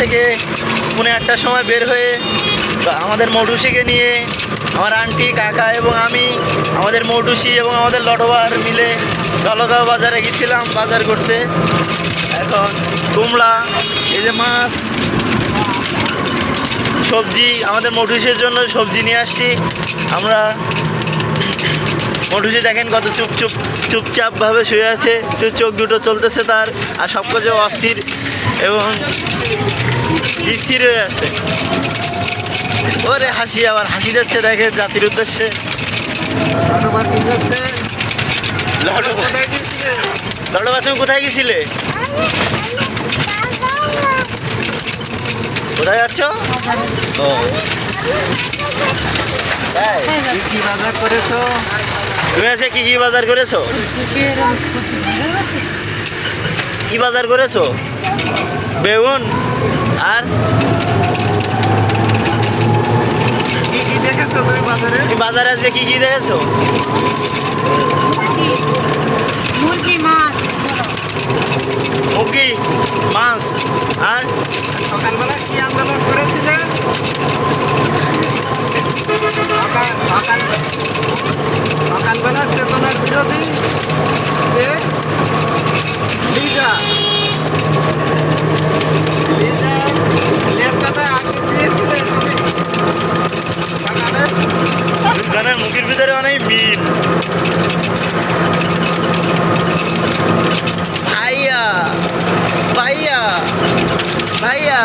থেকে পুনে আটটার সময় বের হয়ে আমাদের মৌটুসিকে নিয়ে আমার আন্টি, কাকা এবং আমি, আমাদের মৌটুসি এবং আমাদের লটোবার মিলে জলগাঁও বাজারে গেছিলাম বাজার করতে। এখন কুমড়া, এই যে মাছ, সবজি, আমাদের মটুসের জন্য সবজি নিয়ে আসছি। আমরা মটুসি দেখেন কত চুপ চুপ চুপচাপ ভাবে শুয়ে আছে চোখ দুটো চলতেছে তার, আর সব কিছু অস্থির। এবং স্থির হয়ে আছে। ওরে হাসি আবার হাসি যাচ্ছে দেখে জাতির উদ্দেশ্যে। তুমি কোথায় গেছিলে কোথায় যাচ্ছ? ও। কি কি বাজার করেছ? তুমি আজকে কি কি বাজার করেছ? কি বাজার করেছ? বেগুন। আর? বাজারে? আজকে কি কি দেখেছ? মুরগি। মাছ। মুরগি মাছ আর? সকালবেলা কি আন্দোলন করেছিলেন সকালবেলা চেতনার বিরোধী ভাইয়া ভাইয়া ভাইয়া।